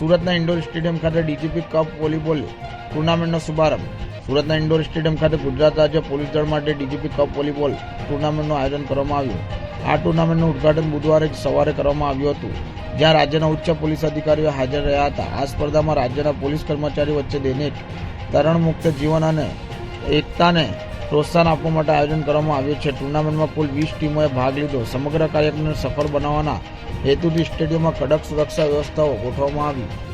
સુરતના indoor stadium ખાતે DGP cup volleyball ટુર્નામેન્ટનો શુભારંભ. સુરતના ઇન્ડોર સ્ટેડિયમ ખાતે ગુજરાત રાજ્ય પોલીસ દળ માટે ડીજીપી કપ વોલીબોલ ટુર્નામેન્ટનું આયોજન કરવામાં આવ્યું. આ ટુર્નામેન્ટનું ઉદ્ઘાટન બુધવારે સવારે કરવામાં આવ્યું હતું. જ્યાં રાજ્યના ઉચ્ચ પોલીસ અધિકારીઓ હાજર રહ્યા હતા. આ સ્પર્ધામાં રાજ્યના પોલીસ કર્મચારીઓ વચ્ચે દૈનિક તરણમુક્ત જીવન અને એકતાને પ્રોત્સાહન આપવા માટે આયોજન કરવામાં આવ્યું છે. ટુર્નામેન્ટમાં કુલ વીસ ટીમોએ ભાગ લીધો. સમગ્ર કાર્યક્રમને સફળ બનાવવાના હેતુથી સ્ટેડિયમમાં કડક સુરક્ષા વ્યવસ્થાઓ ગોઠવવામાં આવી.